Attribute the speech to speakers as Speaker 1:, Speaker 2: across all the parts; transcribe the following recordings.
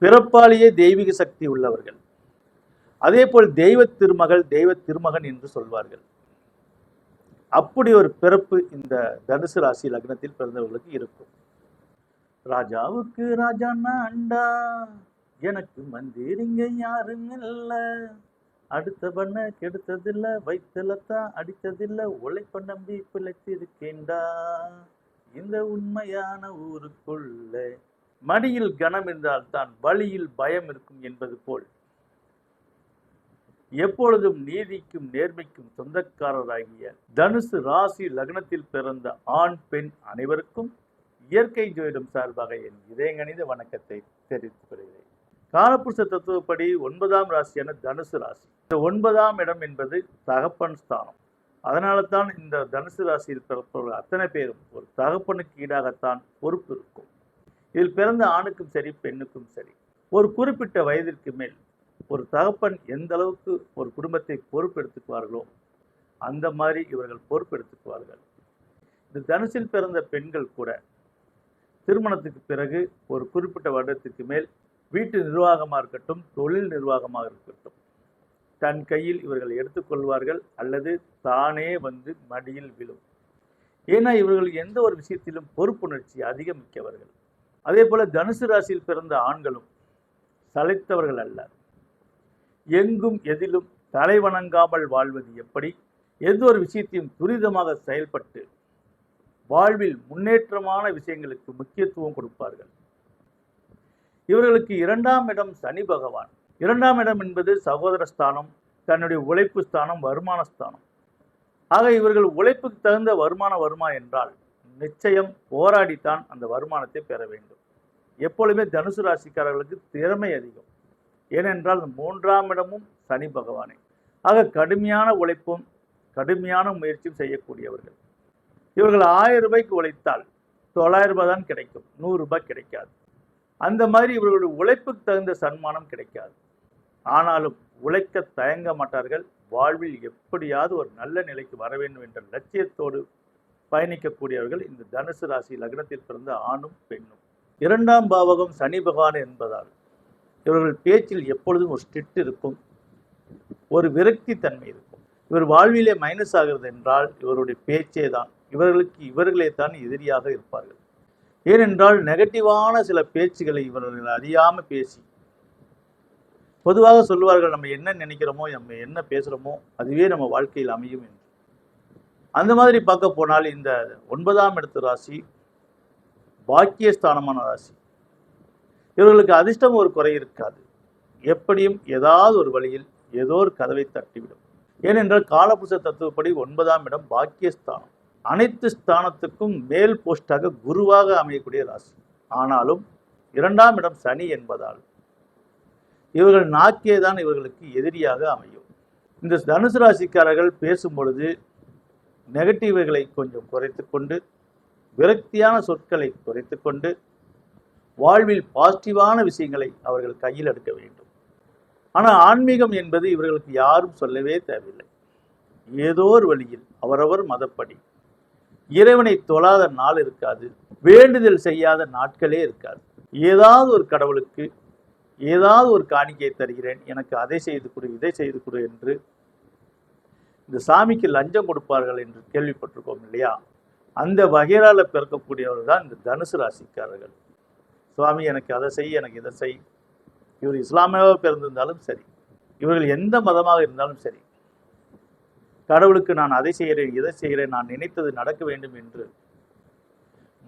Speaker 1: பிறப்பாலேயே தெய்வீக சக்தி உள்ளவர்கள். அதே போல் தெய்வ திருமகள் தெய்வ திருமகன் என்று சொல்வார்கள். அப்படி ஒரு பிறப்பு இந்த தனுசு ராசி லக்னத்தில் பிறந்தவர்களுக்கு இருக்கும். ராஜாவுக்கு ராஜான்னா அண்டா எனக்கு மந்திரிங்க யாரும் இல்லை. அடுத்த பண்ண கெடுத்ததில்ல வைத்தலத்தான் அடித்ததில்ல உழைப்ப நம்பி பிழைத்திருக்கேண்டா இந்த உண்மையான ஊருக்குள்ள மடியில் கனம் என்றால் தான் வழியில் பயம் இருக்கும் என்பது போல். எப்பொழுதும் நீதிக்கும் நேர்மைக்கும் சொந்தக்காரராகிய தனுசு ராசி லக்னத்தில் பிறந்த ஆண் பெண் அனைவருக்கும் இயற்கை ஜோதிடம் சார்பாக என் இதயங்கணித வணக்கத்தை தெரிவித்துக் கொள்கிறேன். காலப்புருஷ தத்துவப்படி ஒன்பதாம் ராசியான தனுசு ராசி. இந்த ஒன்பதாம் இடம் என்பது தகப்பன் ஸ்தானம். அதனால தான் இந்த தனுசு ராசியில் பிறப்பவர்கள் அத்தனை பேரும் ஒரு தகப்பனுக்கு ஈடாகத்தான் பொறுப்பு இருக்கும். இதில் பிறந்த ஆணுக்கும் சரி பெண்ணுக்கும் சரி. ஒரு குறிப்பிட்ட வயதிற்கு மேல் ஒரு தகப்பன் எந்த அளவுக்கு ஒரு குடும்பத்தை பொறுப்பெடுத்துக்குவார்களோ அந்த மாதிரி இவர்கள் பொறுப்பெடுத்துக்குவார்கள். இந்த தனுசில் பிறந்த பெண்கள் கூட திருமணத்துக்கு பிறகு ஒரு குறிப்பிட்ட வருடத்துக்கு மேல் வீட்டு நிர்வாகமாக இருக்கட்டும் தொழில் நிர்வாகமாக இருக்கட்டும் தன் கையில் இவர்கள் எடுத்துக்கொள்வார்கள் அல்லது தானே வந்து மடியில் விழும். ஏன்னா இவர்கள் எந்த ஒரு விஷயத்திலும் பொறுப்புணர்ச்சி அதிகம் மிக்கவர்கள் அதே போல தனுசு ராசியில் பிறந்த ஆண்களும் சளைத்தவர்கள் அல்ல. எங்கும் எதிலும் தலை வணங்காமல் வாழ்வது எப்படி? எந்த ஒரு விஷயத்தையும் துரிதமாக செயல்பட்டு வாழ்வில் முன்னேற்றமான விஷயங்களுக்கு முக்கியத்துவம் கொடுப்பார்கள். இவர்களுக்கு இரண்டாம் இடம் சனி பகவான். இரண்டாம் இடம் என்பது சகோதர ஸ்தானம் தன்னுடைய உழைப்பு ஸ்தானம் வருமான ஸ்தானம். ஆக இவர்கள் உழைப்புக்கு தகுந்த வருமானம் வருமா என்றால் நிச்சயம் போராடித்தான் அந்த வருமானத்தை பெற வேண்டும். எப்பொழுதுமே தனுசு ராசிக்காரர்களுக்கு திறமை அதிகம். ஏனென்றால் மூன்றாம் இடமும் சனி பகவானே. ஆக கடுமையான உழைப்பும் கடுமையான முயற்சியும் செய்யக்கூடியவர்கள். இவர்கள் ஆயிரம் ரூபாய்க்கு உழைத்தால் தொள்ளாயிரம் ரூபாய் தான் கிடைக்கும். நூறு ரூபாய் கிடைக்காது. அந்த மாதிரி இவர்களுடைய உழைப்புக்கு தகுந்த சன்மானம் கிடைக்காது. ஆனாலும் உழைக்க தயங்க மாட்டார்கள். வாழ்வில் எப்படியாவது ஒரு நல்ல நிலைக்கு வர வேண்டும் என்ற லட்சியத்தோடு பயணிக்கக்கூடியவர்கள் இந்த தனுசு ராசி லக்னத்தில் பிறந்த ஆணும் பெண்ணும். இரண்டாம் பாவகம் சனி பகவான் என்பதால் இவர்கள் பேச்சில் எப்பொழுதும் ஒரு ஸ்ட்ரிக்ட் இருக்கும். ஒரு விரக்தி தன்மை இருக்கும். இவர் வாழ்விலே மைனஸ் ஆகிறது என்றால் இவருடைய பேச்சே தான். இவர்களுக்கு இவர்களே தான் எதிரியாக இருப்பார்கள். ஏனென்றால் நெகட்டிவான சில பேச்சுகளை இவர்கள் அறியாமல் பேசி பொதுவாக சொல்லுவார்கள் நம்ம என்ன நினைக்கிறோமோ நம்ம என்ன பேசுகிறோமோ அதுவே நம்ம வாழ்க்கையில் அமையும் என்று. அந்த மாதிரி பார்க்க போனால் இந்த ஒன்பதாம் இடத்து ராசி பாக்கியஸ்தானமான ராசி. இவர்களுக்கு அதிர்ஷ்டம் ஒரு குறை இருக்காது. எப்படியும் ஏதாவது ஒரு வழியில் ஏதோ ஒரு கதவை தட்டிவிடும். ஏனென்றால் காலபுருஷ தத்துவப்படி ஒன்பதாம் இடம் பாக்கியஸ்தானம். அனைத்து ஸ்தானத்துக்கும் மேல் போஸ்டாக குருவாக அமையக்கூடிய ராசி. ஆனாலும் இரண்டாம் இடம் சனி என்பதால் இவர்கள் நாக்கே தான் இவர்களுக்கு எதிரியாக அமையும். இந்த தனுசு ராசிக்காரர்கள் பேசும் பொழுது நெகட்டிவ்களை கொஞ்சம் குறைத்து கொண்டு விரக்தியான சொற்களை குறைத்து கொண்டு வாழ்வில் பாசிட்டிவான விஷயங்களை அவர்கள் கையில் எடுக்க வேண்டும். ஆனால் ஆன்மீகம் என்பது இவர்களுக்கு யாரும் சொல்லவே தேவையில்லை. ஏதோ ஒரு வழியில் அவரவர் மதப்படி. இறைவனை தொழாத நாள் இருக்காது வேண்டுதல் செய்யாத நாட்களே இருக்காது. ஏதாவது ஒரு கடவுளுக்கு ஏதாவது ஒரு காணிக்கையை தருகிறேன் எனக்கு அதை செய்து கொடு இதை செய்து கொடு என்று இந்த சாமிக்கு லஞ்சம் கொடுப்பார்கள் என்று கேள்விப்பட்டிருக்கோம் இல்லையா? அந்த வகைரால பிறக்கக்கூடியவர்கள் தான் இந்த தனுசு ராசிக்காரர்கள். சுவாமி எனக்கு அதை செய் எனக்கு இதை செய். இவர் இஸ்லாமியாக பிறந்திருந்தாலும் சரி இவர்கள் எந்த மதமாக இருந்தாலும் சரி கடவுளுக்கு நான் அதை செய்கிறேன் இதை செய்கிறேன் நான் நினைத்தது நடக்க வேண்டும் என்று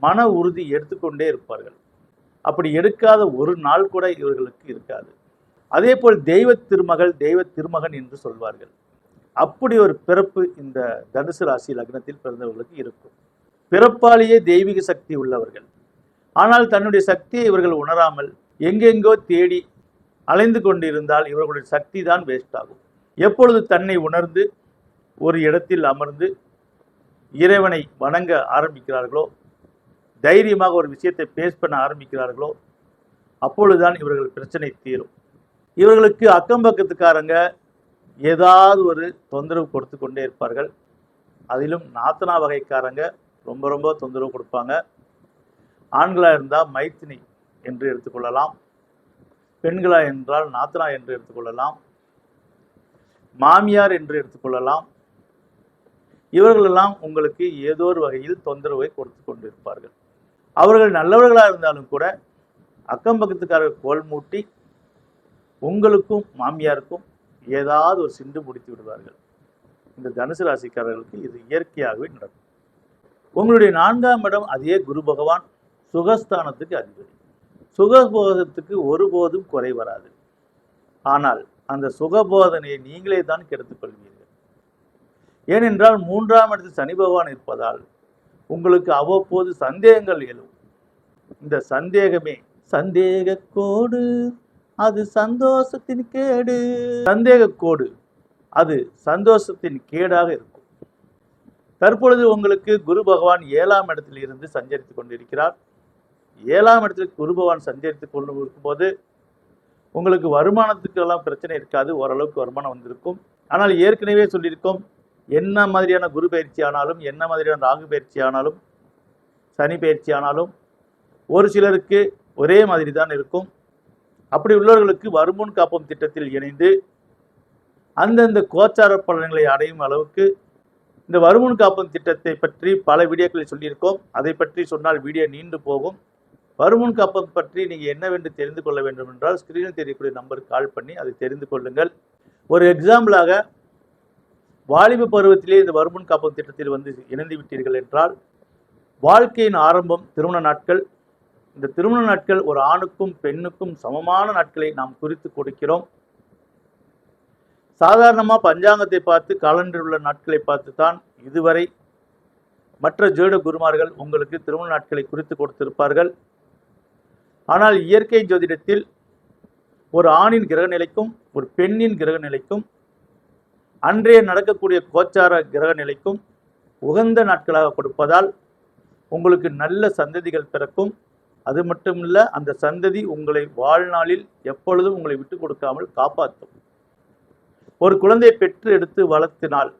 Speaker 1: மன உறுதி எடுத்துக்கொண்டே இருப்பார்கள். அப்படி எடுக்காத ஒரு நாள் கூட இவர்களுக்கு இருக்காது. அதே போல் தெய்வ திருமகள் தெய்வ திருமகன் என்று சொல்வார்கள். அப்படி ஒரு பிறப்பு இந்த தனுசு ராசி லக்னத்தில் பிறந்தவர்களுக்கு இருக்கும். பிறப்பாலேயே தெய்வீக சக்தி உள்ளவர்கள். ஆனால் தன்னுடைய சக்தியை இவர்கள் உணராமல் எங்கெங்கோ தேடி அலைந்து கொண்டிருந்தால் இவர்களுடைய சக்தி தான் வேஸ்ட் ஆகும். எப்பொழுது தன்னை உணர்ந்து ஒரு இடத்தில் அமர்ந்து இறைவனை வணங்க ஆரம்பிக்கிறார்களோ தைரியமாக ஒரு விஷயத்தை பேஸ் பண்ண ஆரம்பிக்கிறார்களோ அப்பொழுதுதான் இவர்கள் பிரச்சனை தீரும். இவர்களுக்கு அக்கம் பக்கத்துக்காரங்க ஏதாவது ஒரு தொந்தரவு கொடுத்து கொண்டே இருப்பார்கள். அதிலும் நாத்தனா வகைக்காரங்க ரொம்ப ரொம்ப தொந்தரவு கொடுப்பாங்க. ஆண்களாக இருந்தால் மைத்தினி என்று எடுத்துக்கொள்ளலாம் பெண்களா என்றால் நாத்தனா என்று எடுத்துக்கொள்ளலாம் மாமியார் என்று எடுத்துக்கொள்ளலாம் இவர்களெல்லாம் உங்களுக்கு ஏதோ ஒரு வகையில் தொந்தரவை கொடுத்து கொண்டிருப்பார்கள். அவர்கள் நல்லவர்களாக இருந்தாலும் கூட அக்கம் பக்கத்துக்காரர் கோல் மூட்டி உங்களுக்கும் மாமியாருக்கும் ஏதாவது ஒரு சிண்டு முடித்து விடுவார்கள். இந்த தனுசு ராசிக்காரர்களுக்கு இது இயற்கையாகவே நடக்கும். உங்களுடைய நான்காம் இடம் அதே குரு பகவான். சுகஸ்தானத்துக்கு அதிபதி. சுகபோதத்துக்கு ஒருபோதும் குறை வராது. ஆனால் அந்த சுகபோதனையை நீங்களே தான் கெடுத்துக் கொள்வீர்கள். ஏனென்றால் மூன்றாம் இடத்தில் சனி பகவான் இருப்பதால் உங்களுக்கு அவ்வப்போது சந்தேகங்கள் எழும். இந்த சந்தேகமே சந்தேக கோடு அது சந்தோஷத்தின் கேடு. சந்தேக கோடு அது சந்தோஷத்தின் கேடாக இருக்கும். தற்பொழுது உங்களுக்கு குரு பகவான் ஏழாம் இடத்தில் இருந்து சஞ்சரித்துக் கொண்டிருக்கிறார். ஏழாம் இடத்தில் குரு பகவான் சஞ்சரித்துக் கொண்டு இருக்கும்போது உங்களுக்கு வருமானத்துக்கெல்லாம் பிரச்சனை இருக்காது. ஓரளவுக்கு வருமானம் வந்திருக்கும். ஆனால் ஏற்கனவே சொல்லியிருக்கோம் என்ன மாதிரியான குரு பயிற்சி ஆனாலும் என்ன மாதிரியான ராகு பயிற்சி ஆனாலும் சனி பயிற்சி ஆனாலும் ஒரு சிலருக்கு ஒரே மாதிரி தான் இருக்கும். அப்படி உள்ளவர்களுக்கு வருமுன் காப்போம் திட்டத்தில் இணைந்து அந்தந்த கோச்சார பலன்களை அடையும் அளவுக்கு இந்த வருமுன் காப்போம் திட்டத்தை பற்றி பல வீடியோக்களில் சொல்லியிருக்கோம். அதை பற்றி சொன்னால் வீடியோ நீண்டு போகும். வருமுன் காப்பம் பற்றி நீங்கள் என்னவென்று தெரிந்து கொள்ள வேண்டும் என்றால் ஸ்கிரீனில் தெரியக்கூடிய நம்பருக்கு கால் பண்ணி அதை தெரிந்து கொள்ளுங்கள். ஒரு எக்ஸாம்பிளாக வாலிப பருவத்திலே இந்த வருமுன் காப்பம் திட்டத்தில் வந்து இணைந்து விட்டீர்கள் என்றால் வாழ்க்கையின் ஆரம்பம் திருமண நாட்கள் இந்த திருமண நாட்கள் ஒரு ஆணுக்கும் பெண்ணுக்கும் சமமான நாட்களை நாம் குறித்து கொடுக்கிறோம். சாதாரணமாக பஞ்சாங்கத்தை பார்த்து காலண்டில் உள்ள நாட்களை பார்த்து தான் இதுவரை மற்ற ஜோட குருமார்கள் உங்களுக்கு திருமண நாட்களை குறித்து கொடுத்திருப்பார்கள். ஆனால் இயற்கை ஜோதிடத்தில் ஒரு ஆணின் கிரக நிலைக்கும் ஒரு பெண்ணின் கிரக நிலைக்கும் அன்றைய நடக்கக்கூடிய கோச்சார கிரக நிலைக்கும் உகந்த நாட்களாக கொடுப்பதால் உங்களுக்கு நல்ல சந்ததிகள் பிறக்கும். அது மட்டும் இல்லை அந்த சந்ததி உங்களை வாழ்நாளில் எப்பொழுதும் உங்களை விட்டு கொடுக்காமல் காப்பாற்றும். ஒரு குழந்தையை பெற்று எடுத்து வளர்த்தினால்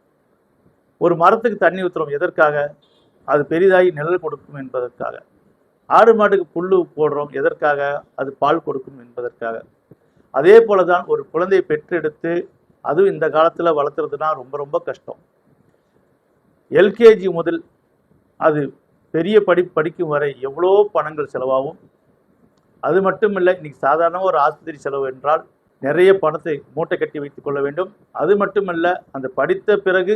Speaker 1: ஒரு மரத்துக்கு தண்ணி ஊற்றுறோம் எதற்காக? அது பெரிதாகி நிழல் கொடுக்கும் என்பதற்காக. ஆடு மாட்டுக்கு புல்லு போடுறோம் எதற்காக? அது பால் கொடுக்கும் என்பதற்காக. அதே போல தான் ஒரு குழந்தையை பெற்றெடுத்து அதுவும் இந்த காலத்தில் வளர்த்துறதுனா ரொம்ப ரொம்ப கஷ்டம். எல்கேஜி முதல் அது பெரிய படி படிக்கும் வரை எவ்வளோ பணங்கள் செலவாகும்? அது மட்டும் இல்லை இன்றைக்கி சாதாரண ஒரு ஆஸ்பத்திரி செலவு என்றால் நிறைய பணத்தை மூட்டை கட்டி வைத்துக் கொள்ள வேண்டும். அது மட்டுமல்ல அந்த படித்த பிறகு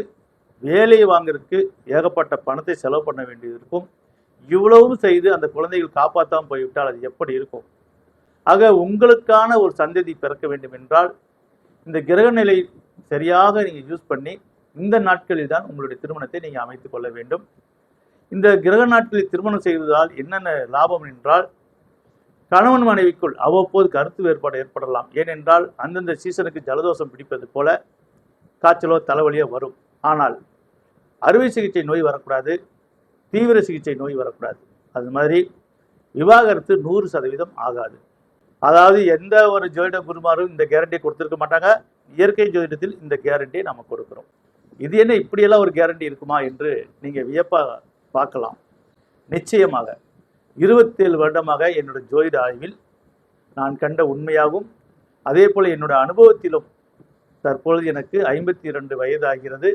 Speaker 1: வேலையை வாங்குறதுக்கு ஏகப்பட்ட பணத்தை செலவு பண்ண வேண்டியது இருக்கும் இவ்வளவும் செய்து அந்த குழந்தைகள் காப்பாற்றாமல் போய்விட்டால் அது எப்படி இருக்கும்? ஆக உங்களுக்கான ஒரு சந்ததி பிறக்க வேண்டும் என்றால் இந்த கிரக நிலை சரியாக நீங்கள் யூஸ் பண்ணி இந்த நாட்களில் தான் உங்களுடைய திருமணத்தை நீங்கள் அமைத்துக் கொள்ள வேண்டும். இந்த கிரக நாட்களில் திருமணம் செய்வதால் என்னென்ன லாபம் என்றால் கணவன் மனைவிக்குள் அவ்வப்போது கருத்து வேறுபாடு ஏற்படலாம். ஏனென்றால் அந்தந்த சீசனுக்கு ஜலதோஷம் பிடிப்பது போல காய்ச்சலோ தலைவலியோ வரும். ஆனால் அறுவை சிகிச்சை நோய் வரக்கூடாது தீவிர சிகிச்சை நோய் வரக்கூடாது. அது மாதிரி விவாகரத்து நூறு சதவீதம் ஆகாது. அதாவது எந்த ஒரு ஜோதிட குருமாரும் இந்த கேரண்டியை கொடுத்துருக்க மாட்டாங்க. இயற்கை ஜோதிடத்தில் இந்த கேரண்டியை நம்ம கொடுக்குறோம். இது என்ன இப்படியெல்லாம் ஒரு கேரண்டி இருக்குமா என்று நீங்கள் வியப்பாக பார்க்கலாம். நிச்சயமாக இருபத்தேழு வருடமாக என்னோட ஜோதிட ஆய்வில் நான் கண்ட உண்மையாகும் அதே போல் என்னோட அனுபவத்திலும் தற்பொழுது எனக்கு ஐம்பத்தி இரண்டு வயதாகிறது.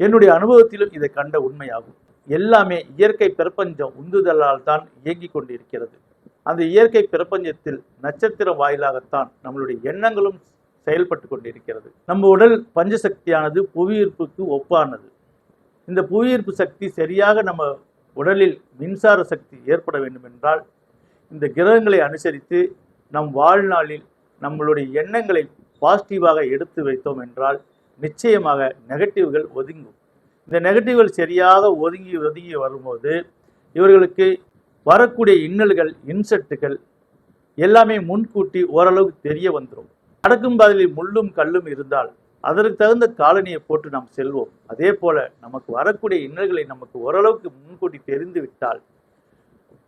Speaker 1: என்னுடைய அனுபவத்திலும் இதை கண்ட உண்மையாகும். எல்லாமே இயற்கை பிரபஞ்சம் உந்துதலால் தான் இயங்கிக் கொண்டிருக்கிறது. அந்த இயற்கை பிரபஞ்சத்தில் நட்சத்திரம் வாயிலாகத்தான் நம்மளுடைய எண்ணங்களும் செயல்பட்டு கொண்டிருக்கிறது. நம்ம உடல் பஞ்சசக்தியானது புவியீர்ப்புக்கு ஒப்பானது. இந்த புவியீர்ப்பு சக்தி சரியாக நம்ம உடலில் மின்சார சக்தி ஏற்பட வேண்டும் என்றால் இந்த கிரகங்களை அனுசரித்து நம் வாழ்நாளில் நம்மளுடைய எண்ணங்களை பாசிட்டிவாக எடுத்து வைத்தோம் என்றால் நிச்சயமாக நெகட்டிவ்கள் ஒதுங்கும். இந்த நெகட்டிவ்கள் சரியாக ஒதுங்கி ஒதுங்கி வரும்போது இவர்களுக்கு வரக்கூடிய இன்னல்கள் இன்செட்டுகள் எல்லாமே முன்கூட்டி ஓரளவுக்கு தெரிய வந்துடும் நடக்கும் பாதையில் முள்ளும் கல்லும் இருந்தால் அதற்கு தகுந்த காலனியை போட்டு நாம் செல்வோம். அதே போல நமக்கு வரக்கூடிய இன்னல்களை நமக்கு ஓரளவுக்கு முன்கூட்டி தெரிந்து விட்டால்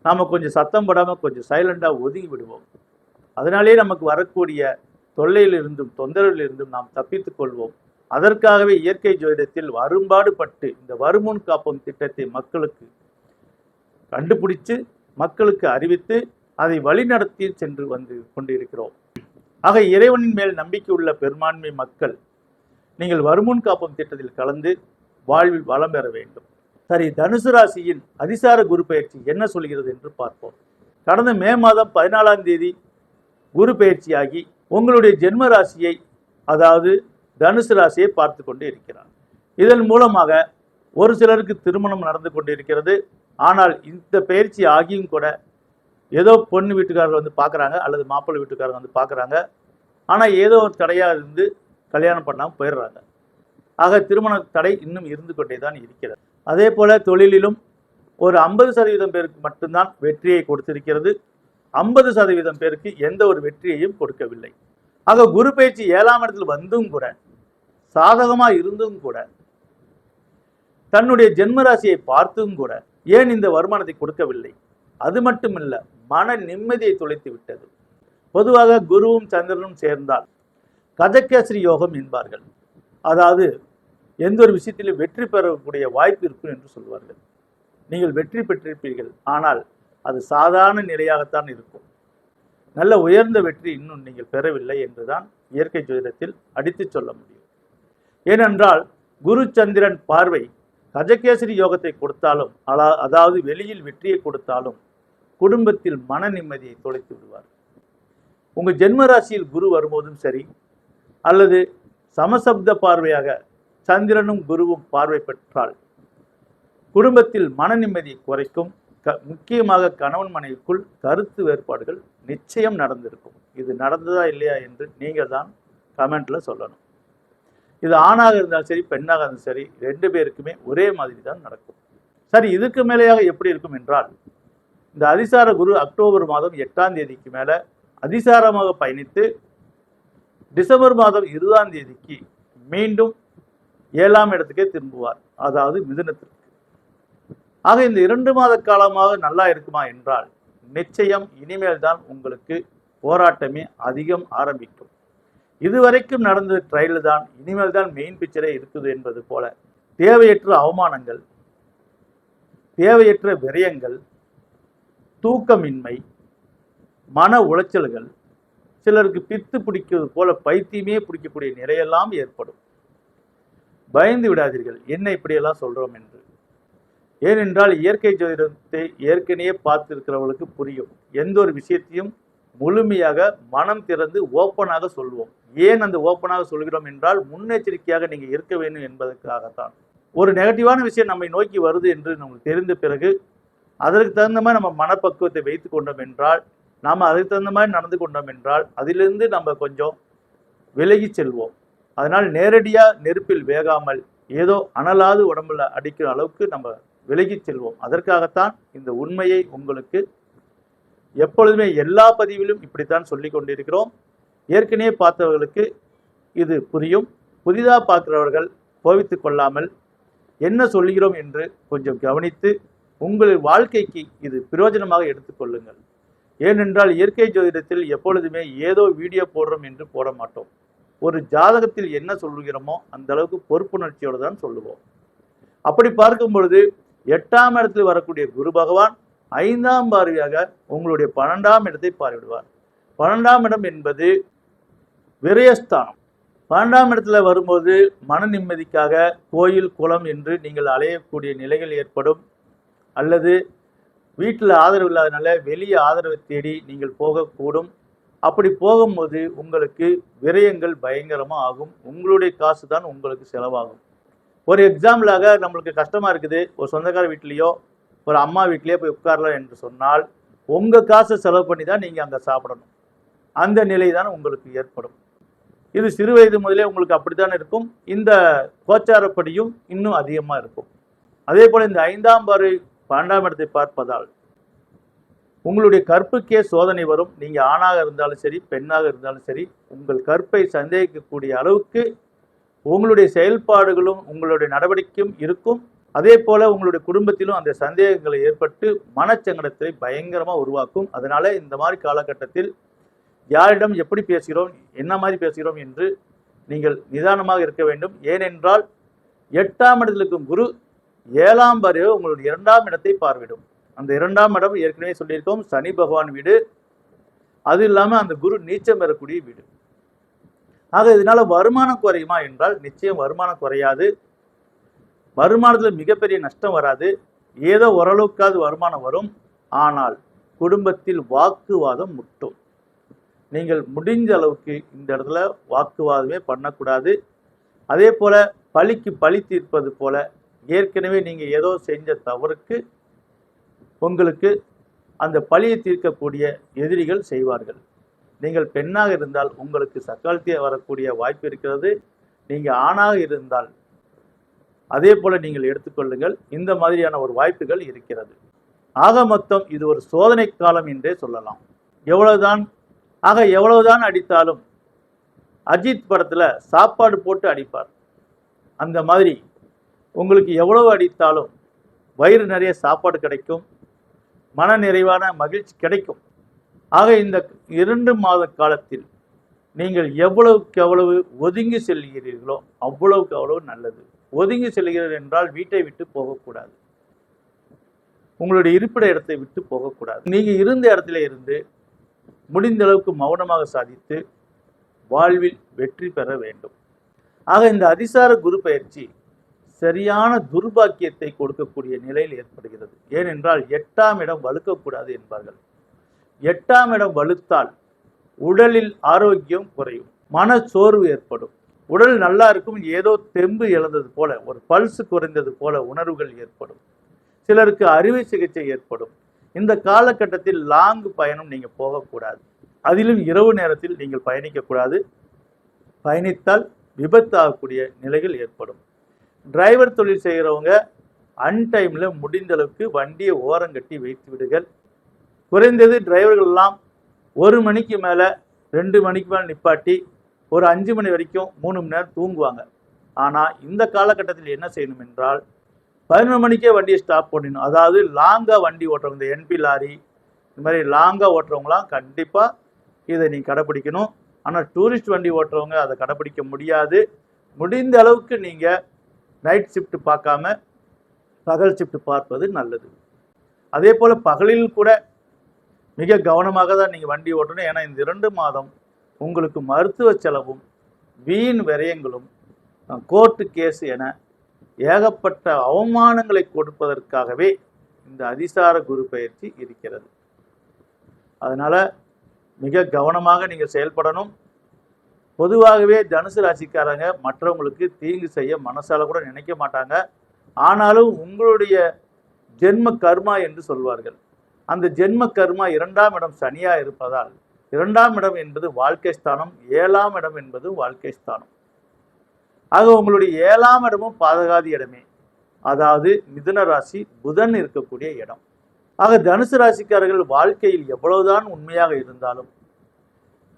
Speaker 1: நாம் கொஞ்சம் சத்தம் படாமல் கொஞ்சம் சைலண்டாக ஒதுங்கி விடுவோம். அதனாலே நமக்கு வரக்கூடிய தொல்லையிலிருந்தும் தொந்தரவிலிருந்தும் நாம் தப்பித்துக் கொள்வோம். அதற்காகவே இயற்கை ஜோதிடத்தில் வரும்பாடு பட்டு இந்த வருமுன் காப்போம் திட்டத்தை மக்களுக்கு கண்டுபிடிச்சு மக்களுக்கு அறிவித்து அதை வழிநடத்தி சென்று வந்து கொண்டிருக்கிறோம். ஆக இறைவனின் மேல் நம்பிக்கை உள்ள பெரும்பான்மை மக்கள் நீங்கள் வருமுன் காப்பம் திட்டத்தில் கலந்து வாழ்வில் வளம் பெற வேண்டும். சரி தனுசு ராசியின் அதிசார குரு பயிற்சி என்ன சொல்கிறது என்று பார்ப்போம். கடந்த மே மாதம் பதினாலாம் தேதி குரு பயிற்சியாகி உங்களுடைய ஜென்ம ராசியை அதாவது தனுசு ராசியை பார்த்து கொண்டு இருக்கிறார். இதன் மூலமாக ஒரு சிலருக்கு திருமணம் நடந்து கொண்டிருக்கிறது ஆனால் இந்த பயிற்சி ஆகியும் கூட ஏதோ பொண்ணு வீட்டுக்காரர் வந்து பார்க்குறாங்க அல்லது மாப்பிள்ளை வீட்டுக்காரங்க வந்து பார்க்குறாங்க. ஆனால் ஏதோ ஒரு தடையாக இருந்து கல்யாணம் பண்ணாமல் போயிடுறாங்க. ஆக திருமண தடை இன்னும் இருந்து கொண்டே தான் இருக்கிறது. அதே போல தொழிலிலும் ஒரு ஐம்பது சதவீதம் பேருக்கு மட்டும்தான் வெற்றியை கொடுத்திருக்கிறது. ஐம்பது சதவீதம் பேருக்கு எந்த ஒரு வெற்றியையும் கொடுக்கவில்லை. ஆக குரு பயிற்சி ஏழாம் இடத்தில் வந்தும் கூட சாதகமாக இருந்தும் கூட தன்னுடைய ஜென்ம ராசியை பார்த்தும் கூட ஏன் இந்த வருமானத்தை கொடுக்கவில்லை? அது மட்டுமில்ல மன நிம்மதியை தொலைத்து விட்டது. பொதுவாக குருவும் சந்திரனும் சேர்ந்தால் கஜகேசரி யோகம் என்பார்கள். அதாவது எந்த ஒரு விஷயத்திலும் வெற்றி பெறக்கூடிய வாய்ப்பு இருக்கும் என்று சொல்வார்கள். நீங்கள் வெற்றி பெற்றிருப்பீர்கள். ஆனால் அது சாதாரண நிலையாகத்தான் இருக்கும். நல்ல உயர்ந்த வெற்றி இன்னும் நீங்கள் பெறவில்லை என்றுதான் இயற்கை ஜோதிடத்தில் அடித்து சொல்ல முடியும். ஏனென்றால் குரு சந்திரன் பார்வை கஜகேசரி யோகத்தை கொடுத்தாலும் அலா அதாவது வெளியில் வெற்றியை கொடுத்தாலும் குடும்பத்தில் மன நிம்மதியை தொலைத்து விடுவார். உங்கள் ஜென்ம ராசியில் குரு வரும்போதும் சரி அல்லது சமசப்த பார்வையாக சந்திரனும் குருவும் பார்வை பெற்றால் குடும்பத்தில் மன நிம்மதி குறைக்கும். க முக்கியமாக கணவன் மனைவிக்குள் கருத்து வேறுபாடுகள் நிச்சயம் நடந்திருக்கும். இது நடந்ததா இல்லையா என்று நீங்கள் தான் கமெண்ட்ல சொல்லணும். இது ஆணாக இருந்தாலும் சரி பெண்ணாக இருந்தாலும் சரி ரெண்டு பேருக்குமே ஒரே மாதிரி தான் நடக்கும். சரி இதுக்கு மேலேயாக எப்படி இருக்கும் என்றால் இந்த அதிசார குரு அக்டோபர் மாதம் எட்டாம் தேதிக்கு மேலே அதிசாரமாக பயணித்து டிசம்பர் மாதம் இருபதாம் தேதிக்கு மீண்டும் ஏழாம் இடத்துக்கே திரும்புவார். அதாவது மிதுனத்திற்கு. ஆக இந்த இரண்டு மாத காலமாக நல்லா இருக்குமா என்றால் நிச்சயம் இனிமேல் தான் உங்களுக்கு போராட்டமே அதிகம் ஆரம்பிக்கும். இதுவரைக்கும் நடந்த ட்ரையல் தான் இனிமேல் தான் மெயின் பிக்சரே இருக்குது என்பது போல தேவையற்ற அவமானங்கள் தேவையற்ற விரயங்கள் தூக்கமின்மை மன உளைச்சல்கள் சிலருக்கு பித்து பிடிக்கிறது போல பைத்தியமே பிடிக்கக்கூடிய நிலையெல்லாம் ஏற்படும். பயந்து விடாதீர்கள். என்ன இப்படியெல்லாம் சொல்றோம் என்று. ஏனென்றால் இயற்கை ஜோதிடத்தை ஏற்கனவே பார்த்திருக்கிறவர்களுக்கு புரியும். எந்த ஒரு விஷயத்தையும் முழுமையாக மனம் திறந்து ஓப்பனாக சொல்வோம். ஏன் அந்த ஓப்பனாக சொல்கிறோம் என்றால் முன்னெச்சரிக்கையாக நீங்கள் இருக்க வேண்டும் என்பதற்காகத்தான். ஒரு நெகட்டிவான விஷயம் நம்மை நோக்கி வருது என்று நமக்கு தெரிந்த பிறகு அதற்கு தகுந்த மாதிரி நம்ம மனப்பக்குவத்தை வைத்து கொண்டோம் என்றால் நாம் அதுக்கு தகுந்த மாதிரி நடந்து கொண்டோம் என்றால் அதிலிருந்து நம்ம கொஞ்சம் விலகி செல்வோம். அதனால் நேரடியாக நெருப்பில் வேகாமல் ஏதோ அனலாது உடம்புல அடிக்கிற அளவுக்கு நம்ம விலகி செல்வோம். அதற்காகத்தான் இந்த உண்மையை உங்களுக்கு எப்பொழுதுமே எல்லா பதிவிலும் இப்படித்தான் சொல்லி கொண்டிருக்கிறோம். ஏற்கனவே பார்த்தவர்களுக்கு இது புரியும். புதிதாக பார்க்கிறவர்கள் கோவித்து கொள்ளாமல் என்ன சொல்கிறோம் என்று கொஞ்சம் கவனித்து உங்கள் வாழ்க்கைக்கு இது பிரயோஜனமாக எடுத்துக்கொள்ளுங்கள் ஏனென்றால் இயற்கை ஜோதிடத்தில் எப்பொழுதுமே ஏதோ வீடியோ போடுறோம் என்று போட மாட்டோம். ஒரு ஜாதகத்தில் என்ன சொல்கிறோமோ அந்த அளவுக்கு பொறுப்புணர்ச்சியோடு தான் சொல்லுவோம். அப்படி பார்க்கும் பொழுது எட்டாம் இடத்தில் வரக்கூடிய குரு பகவான் ஐந்தாம் பார்வையாக உங்களுடைய பன்னெண்டாம் இடத்தை பார்வையிடுவார். பன்னெண்டாம் இடம் என்பது விரயஸ்தானம். பன்னெண்டாம் இடத்துல வரும்போது மன நிம்மதிக்காக கோயில் குளம் என்று நீங்கள் அலையக்கூடிய நிலைகள் ஏற்படும். அல்லது வீட்டில் ஆதரவு இல்லாதனால வெளியே ஆதரவை தேடி நீங்கள் போகக்கூடும். அப்படி போகும்போது உங்களுக்கு விரயங்கள் பயங்கரமாக ஆகும். உங்களுடைய காசு தான் உங்களுக்கு செலவாகும். ஒரு எக்ஸாம்பிளாக நம்மளுக்கு கஷ்டமாக இருக்குது. ஒரு சொந்தக்கார வீட்லேயோ ஒரு அம்மா வீட்லேயோ போய் உட்காரலாம் என்று சொன்னால் உங்கள் காசை செலவு பண்ணி தான் நீங்கள் அங்கே சாப்பிடணும். அந்த நிலை தான் உங்களுக்கு ஏற்படும். இது சிறு வயது முதலே உங்களுக்கு அப்படித்தான் இருக்கும். இந்த கோச்சாரப்படியும் இன்னும் அதிகமாக இருக்கும். அதே போல் இந்த ஐந்தாம் பார்வை பன்னெண்டாம் இடத்தை பார்ப்பதால் உங்களுடைய கற்புக்கே சோதனை வரும். நீங்கள் ஆணாக இருந்தாலும் சரி பெண்ணாக இருந்தாலும் சரி உங்கள் கற்பை சந்தேகிக்கக்கூடிய அளவுக்கு உங்களுடைய செயல்பாடுகளும் உங்களுடைய நடவடிக்கையும் இருக்கும். அதே போல் உங்களுடைய குடும்பத்திலும் அந்த சந்தேகங்களை ஏற்பட்டு மனச்சங்கடத்தை பயங்கரமாக உருவாக்கும். அதனால் இந்த மாதிரி காலகட்டத்தில் யாரிடம் எப்படி பேசுகிறோம் என்ன மாதிரி பேசுகிறோம் என்று நீங்கள் நிதானமாக இருக்க வேண்டும். ஏனென்றால் எட்டாம் இடத்தில் இருக்கும் குரு ஏழாம் பார்வையோ உங்களுடைய இரண்டாம் இடத்தை பார்வையிடும். அந்த இரண்டாம் இடம் ஏற்கனவே சொல்லியிருக்கோம் சனி பகவான் வீடு. அது இல்லாமல் அந்த குரு நீச்சம் பெறக்கூடிய வீடு. ஆக இதனால வருமானம் குறையுமா என்றால் நிச்சயம் வருமானம் குறையாது. வருமானத்தில் மிகப்பெரிய நஷ்டம் வராது. ஏதோ ஓரளவுக்காவது வருமானம் வரும். ஆனால் குடும்பத்தில் வாக்குவாதம் முட்டும். நீங்கள் முடிஞ்ச அளவுக்கு இந்த இடத்துல வாக்குவாதமே பண்ணக்கூடாது. அதே போல பழிக்கு பழி தீர்ப்பது போல ஏற்கனவே நீங்கள் ஏதோ செஞ்ச தவறுக்கு உங்களுக்கு அந்த பழியை தீர்க்கக்கூடிய எதிரிகள் செய்வார்கள். நீங்கள் பெண்ணாக இருந்தால் உங்களுக்கு சக்காலத்திய வரக்கூடிய வாய்ப்பு இருக்கிறது. நீங்கள் ஆணாக இருந்தால் அதே போல் நீங்கள் எடுத்துக்கொள்ளுங்கள். இந்த மாதிரியான ஒரு வாய்ப்புகள் இருக்கிறது. ஆக மொத்தம் இது ஒரு சோதனை காலம் என்றே சொல்லலாம். எவ்வளவுதான் ஆக எவ்வளவுதான் அடித்தாலும் அஜித் படத்தில் சாப்பாடு போட்டு அடிப்பார். அந்த மாதிரி உங்களுக்கு எவ்வளவு அடித்தாலும் வயிறு நிறைய சாப்பாடு கிடைக்கும் மன நிறைவான மகிழ்ச்சி கிடைக்கும். ஆக இந்த இரண்டு மாத காலத்தில் நீங்கள் எவ்வளவுக்கு எவ்வளவு ஒதுங்கி செல்கிறீர்களோ அவ்வளவுக்கு அவ்வளவு நல்லது. ஒதுங்கி செல்கிறீர்கள் என்றால் வீட்டை விட்டு போகக்கூடாது. உங்களுடைய இருப்பிட இடத்தை விட்டு போகக்கூடாது. நீங்கள் இருந்த இடத்துல இருந்து முடிந்த அளவுக்கு மௌனமாக சாதித்து வாழ்வில் வெற்றி பெற வேண்டும். ஆக இந்த அதிசார குரு பயிற்சி சரியான துர்பாக்கியத்தை கொடுக்கக்கூடிய நிலையில் ஏற்படுகிறது. ஏனென்றால் எட்டாம் இடம் வலுக்கக்கூடாது என்பார்கள். எட்டாம் இடம் வலுத்தால் உடலில் ஆரோக்கியம் குறையும் மன சோர்வு ஏற்படும். உடல் நல்லா இருக்கும் ஏதோ தெம்பு இழந்தது போல ஒரு பல்ஸ் குறைந்தது போல உணர்வுகள் ஏற்படும். சிலருக்கு அறுவை சிகிச்சை ஏற்படும். இந்த காலகட்டத்தில் லாங் பயணம் நீங்கள் போகக்கூடாது. அதிலும் இரவு நேரத்தில் நீங்கள் பயணிக்கக்கூடாது. பயணித்தால் விபத்தாகக்கூடிய நிலைகள் ஏற்படும். டிரைவர் தொழில் செய்கிறவங்க அன்டைமில் முடிந்த அளவுக்கு வண்டியை ஓரங்கட்டி வைத்து விடுங்கள். குறைந்தது டிரைவர்கள்லாம் ஒரு மணிக்கு மேலே ரெண்டு மணிக்கு மேலே நிப்பாட்டி ஒரு அஞ்சு மணி வரைக்கும் மூணு மணி நேரம் தூங்குவாங்க. ஆனால் இந்த காலகட்டத்தில் என்ன செய்யணும் என்றால் பதினொரு மணிக்கே வண்டியை ஸ்டாப் பண்ணிடணும். அதாவது லாங்காக வண்டி ஓட்டுறவங்க இந்த என்பி லாரி இந்த மாதிரி லாங்காக ஓட்டுறவங்களாம் கண்டிப்பாக இதை நீ கடைப்பிடிக்கணும். ஆனால் டூரிஸ்ட் வண்டி ஓட்டுறவங்க அதை கடைப்பிடிக்க முடியாது. முடிந்த அளவுக்கு நீங்கள் நைட் ஷிஃப்ட் பார்க்காம பகல் ஷிஃப்ட் பார்ப்பது நல்லது. அதே போல் பகலில் கூட மிக கவனமாக தான் நீங்கள் வண்டி ஓட்டணும். ஏன்னா இந்த இரண்டு மாதம் உங்களுக்கு மருத்துவ செலவும் வீண் விரயங்களும் கோர்ட்டு கேஸ் என ஏகப்பட்ட அவமானங்களை கொடுப்பதற்காகவே இந்த அதிசார குரு பயிற்சி இருக்கிறது. அதனால் மிக கவனமாக நீங்கள் செயல்படணும். பொதுவாகவே தனுசு ராசிக்காரங்க மற்றவங்களுக்கு தீங்கு செய்ய மனசால கூட நினைக்க மாட்டாங்க. ஆனாலும் உங்களுடைய ஜென்ம கர்மா என்று சொல்வார்கள். அந்த ஜென்ம கர்மா இரண்டாம் இடம் சனியா இருப்பதால் இரண்டாம் இடம் என்பது வாழ்க்கை ஸ்தானம் ஏழாம் இடம் என்பது வாழ்க்கை ஸ்தானம். ஆக உங்களுடைய ஏழாம் இடமும் பாதகாதி இடமே. அதாவது மிதுன ராசி புதன் இருக்கக்கூடிய இடம். ஆக தனுசு ராசிக்காரர்கள் வாழ்க்கையில் எவ்வளவுதான் உண்மையாக இருந்தாலும்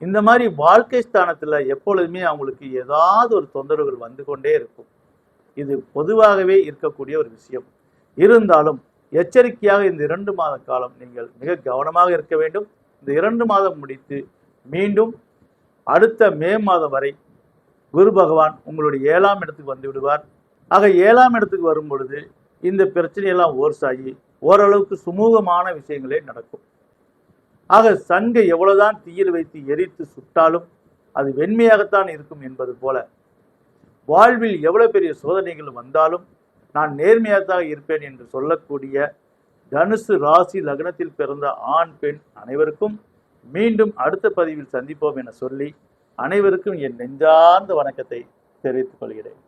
Speaker 1: இந்த மாதிரி வாழ்க்கை ஸ்தானத்தில் எப்பொழுதுமே அவங்களுக்கு ஏதாவது ஒரு தொந்தரவுகள் வந்து கொண்டே இருக்கும். இது பொதுவாகவே இருக்கக்கூடிய ஒரு விஷயம். இருந்தாலும் எச்சரிக்கையாக இந்த இரண்டு மாத காலம் நீங்கள் மிக கவனமாக இருக்க வேண்டும். இந்த இரண்டு மாதம் முடித்து மீண்டும் அடுத்த மே மாதம் வரை குரு பகவான் உங்களுடைய ஏழாம் இடத்துக்கு வந்து விடுவார். ஆக ஏழாம் இடத்துக்கு வரும் பொழுது இந்த பிரச்சனையெல்லாம் ஓர்ஸாகி ஓரளவுக்கு சுமூகமான விஷயங்களே நடக்கும். ஆக சங்கை எவ்வளவுதான் தீயில் வைத்து எரித்து சுட்டாலும் அது வெண்மையாகத்தான் இருக்கும் என்பது போல. வாழ்வில் எவ்வளவு பெரிய சோதனைகள் வந்தாலும் நான் நேர்மையாகத்தான் இருப்பேன் என்று சொல்லக்கூடிய தனுசு ராசி லக்னத்தில் பிறந்த ஆண் பெண் அனைவருக்கும் மீண்டும் அடுத்த பதிவில் சந்திப்போம் என சொல்லி அனைவருக்கும் என் நெஞ்சார்ந்த வணக்கத்தை தெரிவித்துக் கொள்கிறேன்.